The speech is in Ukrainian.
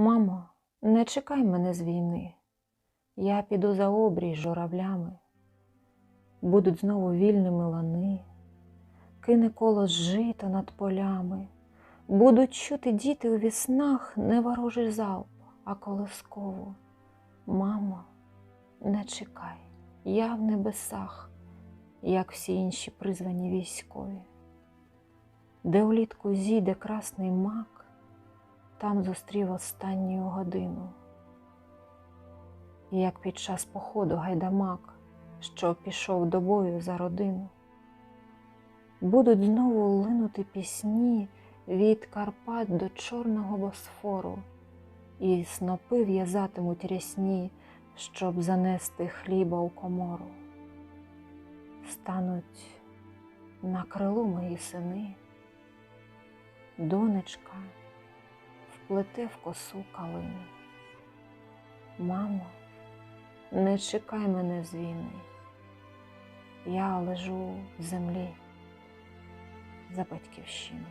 Мамо, не чекай мене з війни. Я піду за обрій з журавлями. Будуть знову вільними лани, кине колос жита над полями. Будуть чути діти у віснах не ворожий залп, а колоскову. Мамо, не чекай, я в небесах, як всі інші призвані військові. Де улітку зійде красний мак, там зустрів останню годину. І як під час походу гайдамак, що пішов до бою за родину. Будуть знову линути пісні від Карпат до Чорного Босфору, і снопи в'язатимуть рясні, щоб занести хліба у комору. Стануть на крилу мої сини, донечка вплете в косу калину. Мамо, не чекай мене з війни. Я лежу в землі за батьківщину.